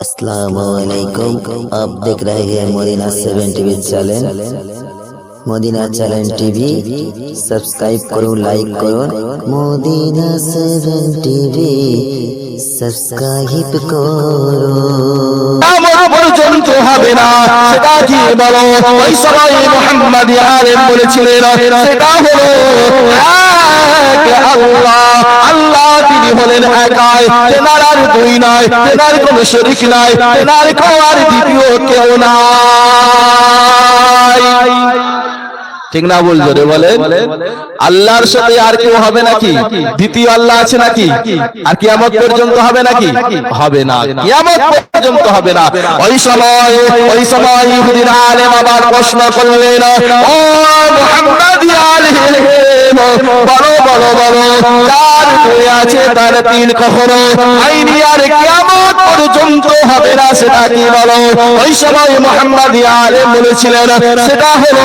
আসসালামাইকুম আপ দেখ রে হে Madina seven TV channel. Madina channel TV, subscribe করুন, লাইক করুন। মদিনা সেভেন টিভি, সাবস্ক্রাইব করুন। সেটা হলো এক আল্লাহ। আল্লাহ তিনি হলেন একাই। তেনার আর দুই নয় তেনার কোনো শরিক নাই। তেনার আর দ্বিতীয় কেউ নাই। ঠিক না বলছো রে বলে আল্লাহর সাথে আর কেউ হবে নাকি? দ্বিতীয় আল্লাহ আছে নাকি? আর কিয়ামত পর্যন্ত হবে নাকি? হবে না। কিয়ামত পর্যন্ত হবে না। ওই সময় ওই সময় ইহুদিন আলেম আবার প্রশ্ন করলেন, ও মুহাম্মদ আলাইহিস বড় বড় বড় চার দুই আছে তার তিন কখনো? আইনি আর কিয়ামত পর্যন্ত হবে না, সেটা কি বলো? ওই সময় মোহাম্মদ আলেম বলেছিলেন, সেটা হলো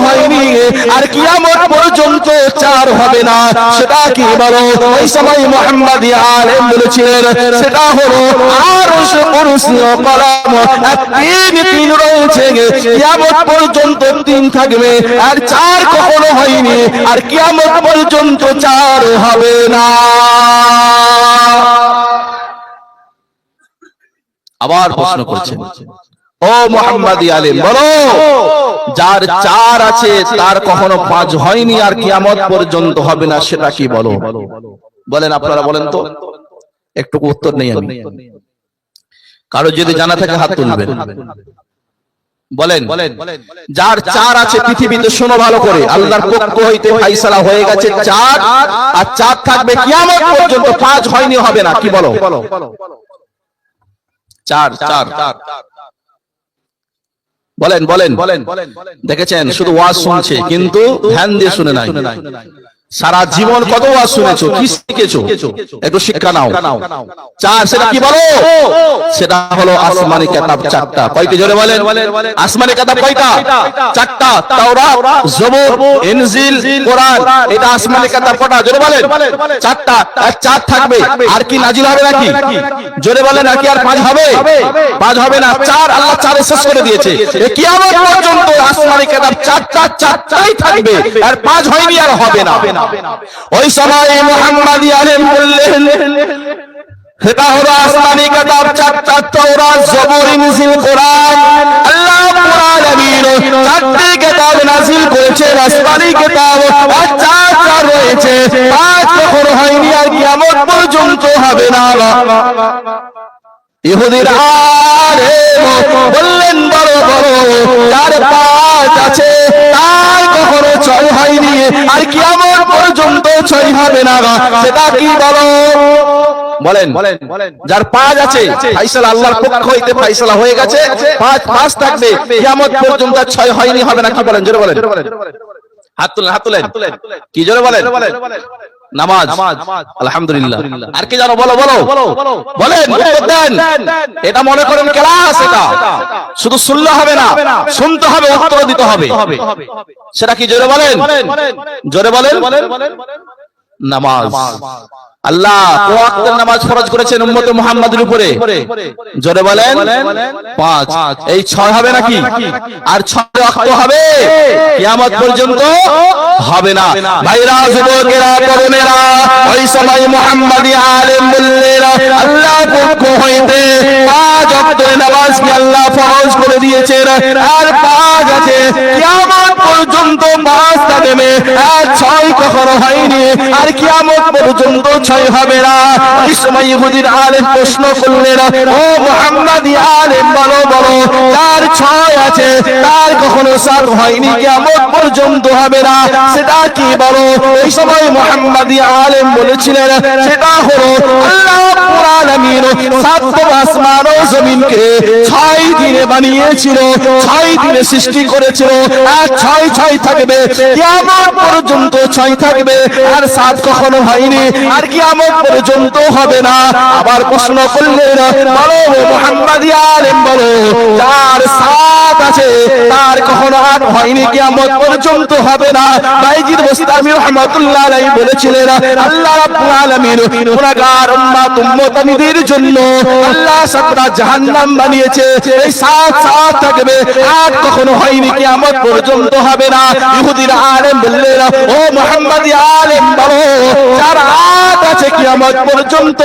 হয়নি। আর কিয়ামত পর্যন্ত চার হবে না। সেটা কি বলো? ওই সময় মোহাম্মদ আলেম বলেছিলেন, সেটা হলো আর কুরসি ও কলম। তিন তিন রয়েছে। কিয়ামত পর্যন্ত তিন থাকবে। আর চার কখনো হয়নি। আর কিয়ামত পর্যন্ত চার হবে না। আবার প্রশ্ন করছেন। ও মোহাম্মদ আলিম বলো। যার চার আছে তার কখনো পাঁচ হয়নি আর কিয়ামত পর্যন্ত হবে না সেটা কি বলো? বলেন আপনারা বলেন তো। একটু উত্তর নেই আমি। কারও যদি জানা থাকে হাত তুলবেন। বলেন। যার চার আছে পৃথিবীতে শোনো ভালো করে। আল্লাহর পক্ষ হইতে ফাইসালা হয়ে গেছে চার আর চার থাকবে কিয়ামত পর্যন্ত পাঁচ হয়নি হবে না কি বলো? চার চার। বলেন বলেন বলেন বলেন। দেখেছেন? শুধু ওয়াজ শুনছে কিন্তু ধ্যান দিয়ে শুনে নাই। সারা জীবন কত ওয়াজ শুনেছো? কি শিখেছো? একটু শিক্ষা নাও। চার সেটা কি বলো? সেটা হলো আসমানি কিতাব চারটা। কয়টি? জোরে বলেন। আসমানি কিতাব কয়টা? চারটা। তাওরাত জবুর ইনজিল কোরআন। এটা আসমানি কিতাব কটা? জোরে বলেন। চারটা। আর চার থাকবে। আর কি নাজিল হবে নাকি? জোরে বলেন নাকি আর পাঁচ হবে? পাঁচ হবে না। চার আল্লাহ চারে শেষ করে দিয়েছে। এ কিয়ামত পর্যন্ত আসমানি কিতাব চারটা চারটাই থাকবে। আর পাঁচ হয়নি আর হবে না। ওই সময় মোহাম্মদ আলেম বললেন সেটা হলো আসমানি কিতাব চারটা তাওরাত জবুর ইনজিল কোরআন। আল্লাহ কোরআন আমিন চারটি কিতাব নাযিল করেছেন, আসমানি কিতাব আর চারটা রয়েছে। পাঁচ কখনো হয়নি আর কিয়ামত পর্যন্ত হবে না। ইহুদির, আরে বললেন, বড় বড়, যার পাঁচ আছে, তার কখনো ছয় হয়নি, আর কি আমার পর্যন্ত ছয় হবে না সেটা কি বলো? বলেন, যার পাঁচ আছে, ফাইসালা আল্লাহর পক্ষ হইতে ফাইসালা হয়ে গেছে, পাঁচ পাঁচ থাকবে, কিয়ামত পর্যন্ত ছয় হয়নি হবে না কি বলেন? জোরে বলেন। হাত তুলেন হাত তুলেন। কি জোরে বলেন? নামাজ। আলহামদুলিল্লাহ। আর কি জানো বলো বলো। বলেন এটা মনে করেন ক্লাস এটা। শুধু শুনলে হবে না শুনতে হবে উত্তর দিতে হবে। সেটা কি জোরে বলেন? জোরে বলেন? নামাজ। আল্লাহ নামাজ ফরজ করেছেন উম্মতে মুহাম্মাদের উপরে। জোরে বলেন পাঁচ। এই ছয় হবে নাকি? আর ছয় হবে? কিয়ামত পর্যন্ত হবে না। ভাইরা যুবকেরা তরুণেরা ওই সময় মুহাম্মাদি আলেম বললেন আল্লাহ পক্ষ হইতে পাঁচ কি আল্লাহ ফরজ করে দিয়েছেন। আর পাঁচ আছে কিয়ামত পর্যন্ত পাঁচ আর ছয় কখনো হয়নি। আর কিয়ামত পর্যন্ত ছয় হবে না। ওই ইহুদির আলেম প্রশ্ন করলেন, ও মুহাম্মদ আলেম, বলো বলো তার ছয় আছে, তার কখনো সাত হয়নি, কিয়ামত পর্যন্ত হবে না। সেটা কি বলো? এই সময় মুহাম্মদ আলেম বলেছিলেন, সেটা হলো আল্লাহ আমিন সাত আসমান ও জমিনকে ছয় দিনে বানিয়েছিল, ছয় দিনে সৃষ্টি করেছিল, আর ছয় ছয় থাকে থাকবে কিয়ামত পর্যন্ত ছয় থাকবে, আর সাত কখনো হয়নি, আর কিয়ামত পর্যন্ত হবে না। আবার প্রশ্ন করলেন, বলো মোহাম্মদ আলেম, বলো, যার সাত আছে, তার কখনো আট হয়নি, কিয়ামত পর্যন্ত হবে না। বাইজিদ বস্তামি রহমাতুল্লাহ আলাইহি বলেছিলেন, আল্লাহ রাব্বুল আলামিন গুনাহগার উম্মাত উম্মতানিদের জন্য আল্লাহ সাতটা জাহান্নাম বানিয়েছে। এই সাত সাত থাকবে, আট কখনো হয়নি, কিয়ামত পর্যন্ত হবে না। ইহুদির আলেম বললেন ও মুহাম্মদ আলেম, বলো, যার আট আছে কিয়ামত পর্যন্ত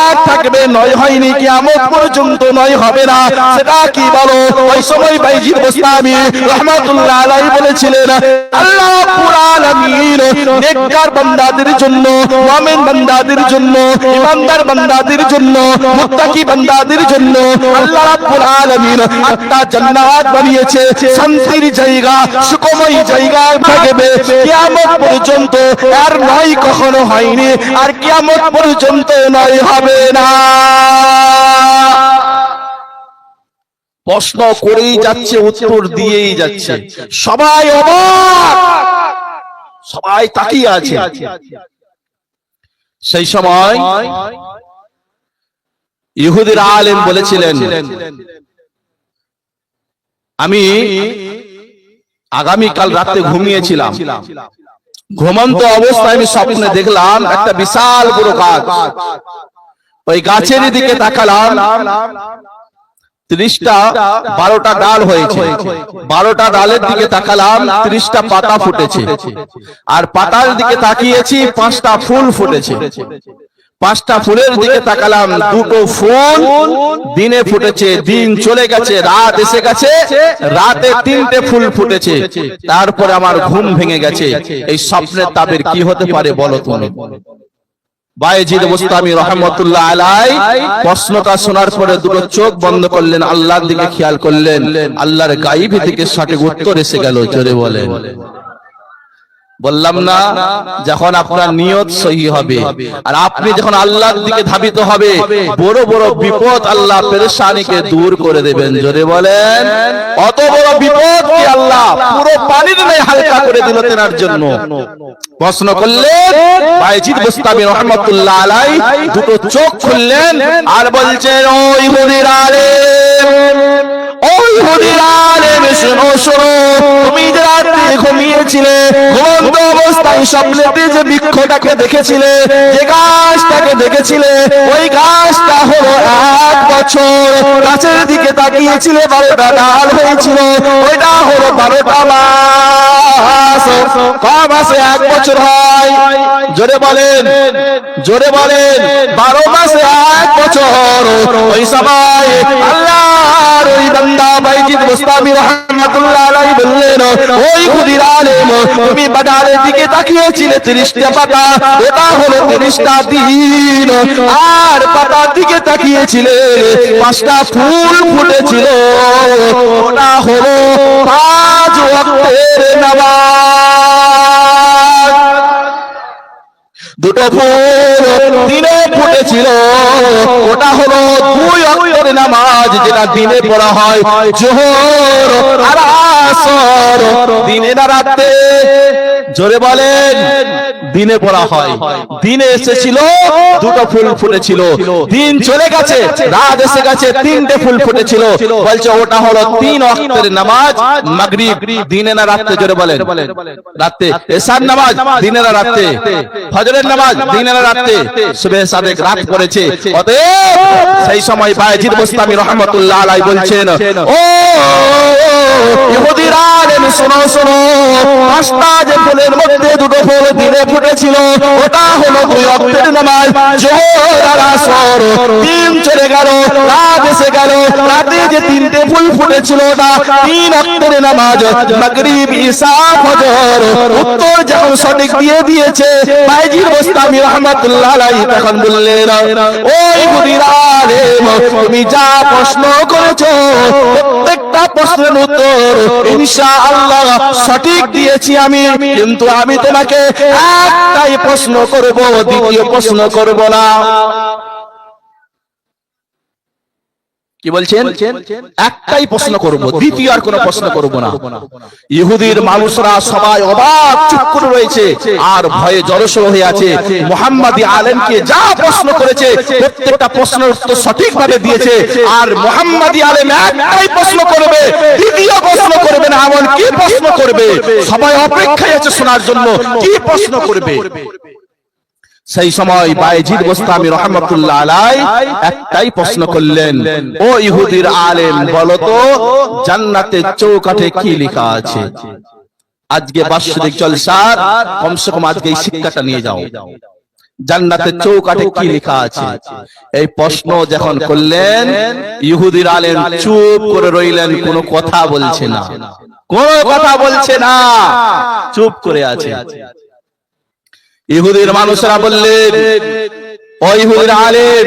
আট থাকবে, নয় হয়নি, কিয়ামত পর্যন্ত নয় হবে না। সেটা কি বলো? ওই সময় বাইজিদ বস্তামি রহমাতুল্লাহ আলাইহি বলেছিলেন, আল্লাহ রাব্বুল আলামিন নেককার বান্দাদের জন্য, মুমিন বান্দাদের জন্য, ইমানদার বান্দাদের জন্য, মুত্তাকি বান্দাদের জন্য আল্লাহ রাব্বুল আলামিন একটা জান্নাত বানিয়েছে। শান্তির জায়গা, সুখময় জায়গা থাকবে কিয়ামত পর্যন্ত, আর নয় কখনো হয়নি, আর কিয়ামত পর্যন্ত হবে না। প্রশ্ন করেই যাচ্ছে, উত্তর দিয়েই যাচ্ছে। সবাই অবাক! সবাই তাকিয়ে আছে। সেই সময় ইহুদির আলেম বলেছিলেন, আমি আগামীকাল রাতে ঘুমিয়েছিলাম। ঘুমন্ত অবস্থায় আমি স্বপ্নে দেখলাম একটা বিশাল বড় গাছ ওই গাছের দিকে তাকালাম। ত্রিশটা বারোটা ডাল হয়েছে। বারোটা ডালের দিকে তাকালাম। ত্রিশটা পাতা ফুটেছে। আর পাতার দিকে তাকিয়েছি পাঁচটা ফুল ফুটেছে। পাঁচটা ফুলের দিকে তাকালাম দুটো ফুল দিনে ফুটেছে দিন চলে গেছে রাত এসে গেছে রাতে তিনটে ফুল ফুটেছে। তারপরে আমার ঘুম ভেঙে গেছে। এই স্বপ্নের তাবের কি হতে পারে বলো তুমি? বায়েজিদ মুস্তামি রহমতুল্লাহ আলাই প্রশ্নটা শোনার পরে দুটো চোখ বন্ধ করলেন আল্লাহর দিকে খেয়াল করলেন আল্লাহর গাইব থেকে সঠিক উত্তর এসে গেল জোরে বলেন। বললাম না যখন আপনার নিয়ত সহি হবে। আর আপনি যখন আল্লাহর দিকে ধাবিত হবে বড় বড় বিপদ আল্লাহ পেরেশানিকে দূর করে দেবেন। জোরে বলেন অত বড় বিপদ কি আল্লাহ? পুরো পানির নেই হালকা করে দিল তেনার জন্য। প্রশ্ন করলেন বাইজিদ মুস্তামি রহমতুল্লাহ আলাই দুটো চোখ খুললেন আর বলছেন ওই হুদির আলেম ওই তুমি যে রাত্রে ঘুমিয়েছিলে, ঘুমন্ত অবস্থায় স্বপ্নেতে যে বৃক্ষটাকে দেখেছিলে গাছটাকে দেখেছিলে, ওই গাছটা হলো এক বছর। গাছের দিকে তাকিয়েছিলে, বারোটা ডাল হয়েছিল, ওইটা হলো বারোটা মাস। ক মাসে এক বছর হয়। জোরে বলেন জোরে বলেন, বারো মাসে এক বছর। ওই সময় আল্লাহর ওই বান্দা বাইজিদ মুস্তামি রহমাতুল্লাহ আলাইহি বললেন, ওই খুদির আলেম, তুমি বাজারের দিকে তাকিয়েছিলে 30টা পাতা ওটা হলো 30টা দিন। আর পাতার দিকে তাকিয়েছিলে, পাঁচটা ফুল ফুটেছিল। ওটা হলো পাঁচ ওয়াক্তের নামাজ। দুটো ফুল দিনে ফুটেছিল। ওটা হলো দুই অক্ষরের নামাজ যেটা দিনে পড়া হয়। জোহর আর আসর দিনে না রাতে। জোরে বলেন দিনে পড়া হয়। দিনে এসেছিল দুটো ফুল ফুটেছিল। দিন চলে গেছে রাত এসে গেছে তিনটে ফুল ফুটেছিল। বলছে ওটা হলো তিন অক্ষরের নামাজ মাগরিব দিনে না রাতে জোরে বলেন। রাতে এসার নামাজ দিনে না রাতে। ফজরের নামাজ দিনে না রাতে। সুবে সাদেক রাত করেছে। অতএব সেই সময় বায়েজিদ মুস্তামি রহমাতুল্লাহ আলাই বলছেন ও উত্তর যখন সঠিক দিয়ে দিয়েছে বাইজির মুস্তামি রহমাতুল্লাহ তখন বললেন ওই তুমি যা প্রশ্ন করেছ প্রত্যেকটা প্রশ্নের উত্তর, ইনশাআল্লাহ সঠিক দিয়েছি আমি। কিন্তু আমি তোমাকে একটাই প্রশ্ন করব, দ্বিতীয় প্রশ্ন করব না। কি বলছেন? একটাই প্রশ্ন করব দ্বিতীয় আর কোনো প্রশ্ন করব না। ইহুদির মানুষরা সবাই অবাক চুপ করে রয়েছে। আর ভয়ে জড়সড় হয়ে আছে। মোহাম্মদী আলেমকে যা প্রশ্ন করেছে প্রত্যেকটা প্রশ্নের উত্তর সঠিকভাবে দিয়েছে। আর মোহাম্মদী আলেম একটাই প্রশ্ন করবে। দ্বিতীয় প্রশ্ন করবে না এমন কি প্রশ্ন করবে? সবাই অপেক্ষায় আছে শোনার জন্য। কি প্রশ্ন করবে? সেই সময় বাইজিদ গোস্তামি রহমতুল্লাহ আলাই একটাই প্রশ্ন করলেন ও ইহুদির আলেম বলতো জান্নাতের চৌকাঠে কি লেখা আছে? আজকে বাৎসরিক জলসার কমসে কম আজকে এই শিক্ষাটা নিয়ে যাও। জান্নাতের চৌকাঠে কি লেখা আছে? এই প্রশ্ন যখন করলেন ইহুদির আলেম চুপ করে রইলেন কোনো কথা বলছে না। কোনো কথা বলছে না। চুপ করে আছে। ইহুদির মানুষরা বললেন ও ইহুদির আলেম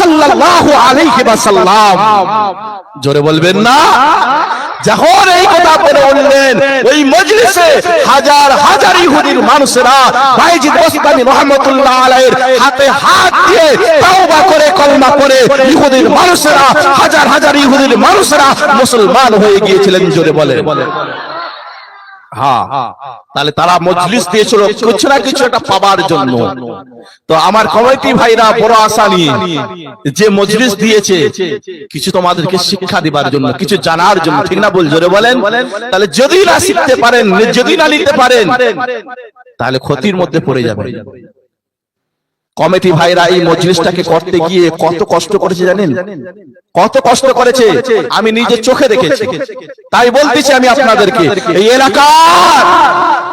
সাল্লাল্লাহু আলাইহি ওয়াসাল্লাম। জোরে বলবেন না? যখন এই কথা বলে উঠলেন, ওই মজলিসে হাজার হাজার ইহুদির মানুষেরা বাইজিদ বস্তানি রহমতুল্লাহ আলাইহির হাতে হাত দিয়ে তাওবা করে, কলমা পড়ে ইহুদির মানুষেরা, হাজার হাজার ইহুদির মানুষেরা মুসলমান হয়ে গিয়েছিলেন, জোরে বলে হ্যাঁ। তাহলে তারা মজলিস দিয়েছিল, কিছু না কিছু একটা পাবার জন্য। তো আমার কমিটি ভাইরা বড় আশা নিয়ে যে মজলিস দিয়েছে, কিছু তোমাদেরকে শিক্ষা দিবার জন্য, কিছু জানার জন্য, ঠিক না বল, জোরে বলেন? তাহলে যদি না শিখতে পারেন, যদি না নিতে পারেন, তাহলে ক্ষতির মধ্যে পড়ে যাবে কমিটি ভাইরা এই মজলিসটাকে করতে গিয়ে কত কষ্ট করেছে জানেন? কত কষ্ট করেছে? আমি নিজে চোখে দেখেছি। তাই বলতেছি আমি আপনাদেরকে এই এলাকার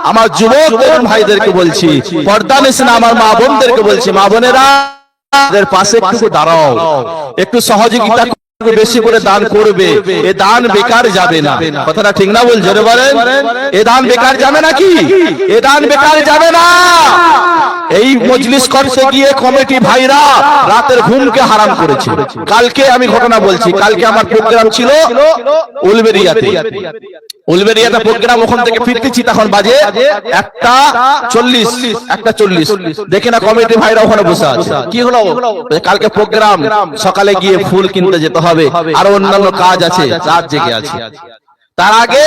আমার যুবক তরুণ ভাইদেরকে বলছি পর্দা ইসলাম আমার মা বোনদেরকে বলছি মা বোনেরা পাশে একটু দাঁড়াও। একটু সহযোগিতা বেশি করে দান করবে। এ দান বেকার যাবে না। কথাটা ঠিক না বল জোরে বলেন। এ দান বেকার যাবে নাকি? এ দান বেকার যাবে না। এই মজলিস করতে গিয়ে কমিটি ভাইরা রাতের ঘুমকে হারাম করেছে। কালকে আমি ঘটনা বলছি। কালকে আমার প্রোগ্রাম ছিল উলবেরিয়াতে। উলবেরিয়াতে প্রোগ্রাম ওখান থেকে ফিরতেছি তখন বাজে একটা চল্লিশ একটা চল্লিশ। দেখে না কমিটি ভাইরা ওখানে বসে আছে। কি হলো? কালকে প্রোগ্রাম সকালে গিয়ে ফুল কিনতে যেতে হবে। আর অন্যান্য কাজ আছে রাত জেগে আছে। তার আগে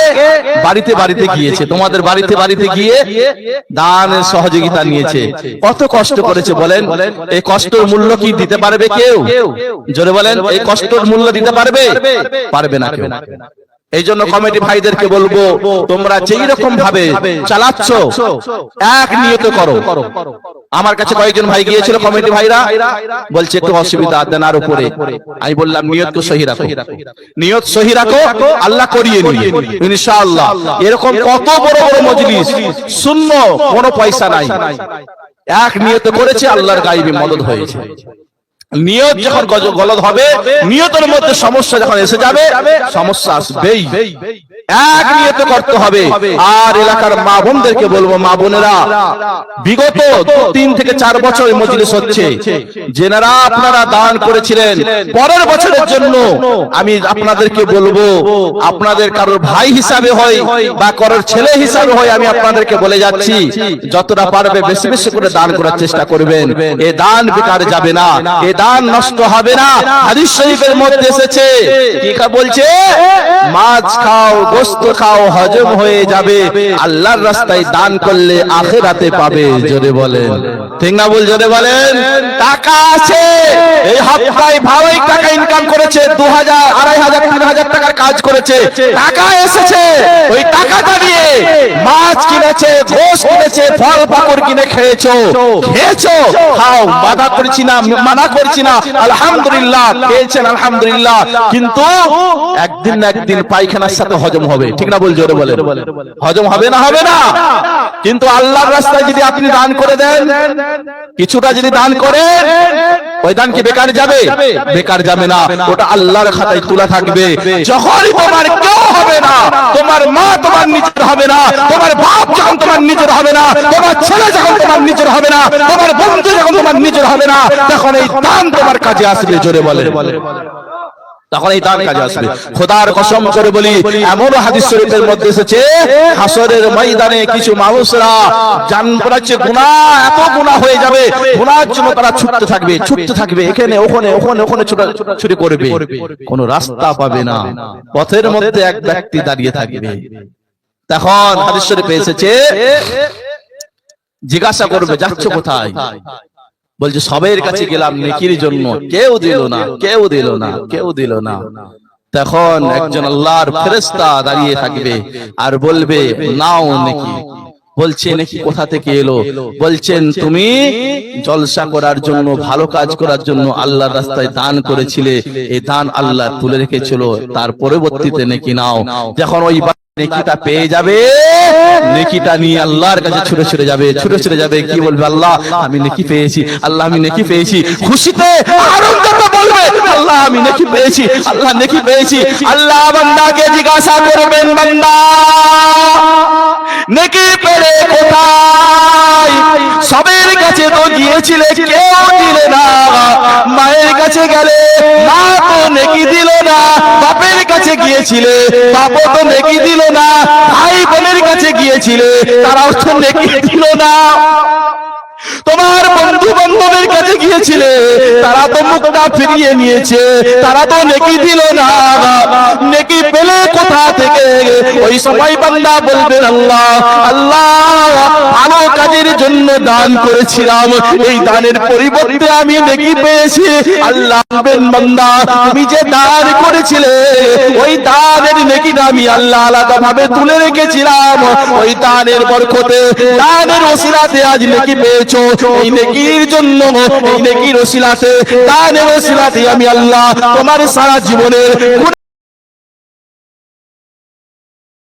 বাড়িতে বাড়িতে গিয়েছে। তোমাদের বাড়িতে বাড়িতে গিয়ে দানের সহযোগিতা নিয়েছে। কত কষ্ট করেছে বলেন? এই কষ্টের মূল্য কি দিতে পারবে কেউ? জোরে বলেন এই কষ্টের মূল্য দিতে পারবে? পারবে? না কেউ। এই জন্য কমিটি ভাইদেরকে বলব তোমরা যেই রকম ভাবে চালাচ্ছ এক নিয়ত করো। আমার কাছে কয়েকজন ভাই গিয়েছিল কমিটি ভাইরা বলছে একটু অসুবিধা দেনার উপরে। আমি বললাম নিয়তকে সহি রাখো। নিয়ত সহি রাখো আল্লাহ করিয়ে নিয়ে। ইনশাআল্লাহ। এরকম কত বড় বড় মজলিস। শূন্য কোনো পয়সা নাই। এক নিয়ত করেছে আল্লাহর গাইবে মদত হয়েছে। নিয়ত যখন গলদ হবে নিয়তের মধ্যে সমস্যা যখন এসে যাবে সমস্যা আসবেই। এক নিয়ত করতে হবে। আর এলাকার মা বোনদেরকে বলব মা বোনেরা বিগত তিন থেকে চার বছর মজলিস হচ্ছে। যেনারা আপনারা দান করেছিলেন পরের বছরের জন্য আমি আপনাদেরকে বলব আপনাদের কারোর ভাই হিসাবে হয় বা কারোর ছেলে হিসাবে হয় আমি আপনাদেরকে বলে যাচ্ছি যতটা পারবে বেশি বেশি করে দান করার চেষ্টা করবেন। এ দান বেকার যাবে না। এ দান নষ্ট হবে না। হাদিস শরীফের মধ্যে এসেছে। কি কা বলছে? মাছ খাও, গোস্ত খাও, হজম হয়ে যাবে। আল্লাহর রাস্তায় দান করলে আখেরাতে পাবে, জোরে বলেন। ঠিক না বল জোরে বলেন? টাকা আছে। এই হপ্তায় ভালোই টাকা ইনকাম করেছে দু হাজার আড়াই হাজার, তিন হাজার টাকার কাজ করেছে। টাকা এসেছে। ওই টাকাটা দিয়ে মাছ কিনেছে গোস কিনেছে, ফল পাকড় কিনে খেয়েছো। খেয়েছো? খাও বাধা করেছি না মানা করছি না। আলহামদুলিল্লাহ খেয়েছেন আলহামদুলিল্লাহ। কিন্তু একদিন না একদিন পায়খানার সাথে হজম হবে। ঠিক না বল জোরে বলে হজম হবে না হবে না? কিন্তু আল্লাহর রাস্তায় যদি আপনি দান করে দেন, কিছুটা যদি দান করেন, ওই দান কি বেকার যাবে? বেকার যাবে না। ওটা আল্লাহর খাতায় তোলা থাকবে। যখনই তোমার কেউ হবে না, তোমার মা তোমার নিজের হবে না, তোমার বাপ যখন তোমার নিজের হবে না, তোমার ছেলে যখন তোমার নিজের হবে না, তোমার বন্ধু যখন তোমার হবে না, তখন এই দান তোমার কাজে আসবে, জোরে বলে। তখন এই কাজে আসবে। খোদার কসম করে বলি, এমন হাদিস শরীফের মধ্যে এসেছে, হাসরের ময়দানে কিছু মানুষরা জান পড়াচ্ছে গুনাহ, এত গুনাহ হয়ে যাবে গুনার জন্য তারা ছুটতে থাকবে ছুটতে থাকবে, এখানে, ওখানে ওখানে ওখানে করবে। কোনো রাস্তা পাবে না। পথের মধ্যে এক ব্যক্তি দাঁড়িয়ে থাকবে। তখন হাদিস শরীফে এসেছে, জিজ্ঞাসা করবে, যাচ্ছ কোথায়? বলছে সবের কাছে গেলাম নেকির জন্য। কেউ দিল না কেউ দিল না কেউ দিল না। তখন একজন আল্লাহর ফেরেস্তা দাঁড়িয়ে থাকবে আর বলবে নাও নেকি। বলছে নাকি কোথা থেকে এলো? বলছেন তুমি জলসা করার জন্য ভালো কাজ করার জন্য আল্লাহর রাস্তায় দান করেছিলে। এই দান আল্লাহ তুলে রেখেছিল। তার পরবর্তীতে নাকি নাও। যখন ওই নেকিটা পেয়ে যাবে। নেকিটা নিয়ে আল্লাহর কাছে ছুটে ছুটে যাবে ছুটে ছুটে যাবে। কি বলবে আল্লাহ? আমি নেকি পেয়েছি। আল্লাহ আমি নেকি পেয়েছি। খুশিতে বলবে। আল্লাহ আমি নেকি পেয়েছি। আল্লাহ নেকি পেয়েছি। আল্লাহ বান্দাকে জিজ্ঞাসা করবেন বান্দা। নেকি পেলে কোথায়? সবের কাছে তো গিয়েছিলে কেউ দিলে না। মায়ের কাছে গেলে মা তো নেকি দিল কাছে গিয়েছিলে বাপ তো নেকি দিল না, ভাই বোনের কাছে গিয়েছিলে, তারাও তো নেকি দিল না। তোমার বন্ধু বান্ধবের কাছে গিয়েছিলে, তারা তো মুখটা ফিরিয়ে নিয়েছে, তারা তো নেকি দিল না। নেকি পেলে কোথা থেকে? ওই সময় বান্দা বলবেন আল্লাহ আল্লাহ ভালো কাজের জন্য দান করেছিলাম। এই দানের পরিবর্তে আমি নেকি পেয়েছি। আল্লাহ বান্দা তুমি যে দান করেছিলে ওই দানের নেকিটা আমি আল্লাহ আলাদা ভাবে তুলে রেখেছিলাম। ওই দানের বরকতে দানের ওসিলাতে আজ নেকি পেয়েছ। এই নেকির জন্য এই নেকির ওসিলাতে দানের ওসিলাতে আমি আল্লাহ তোমার সারা জীবনের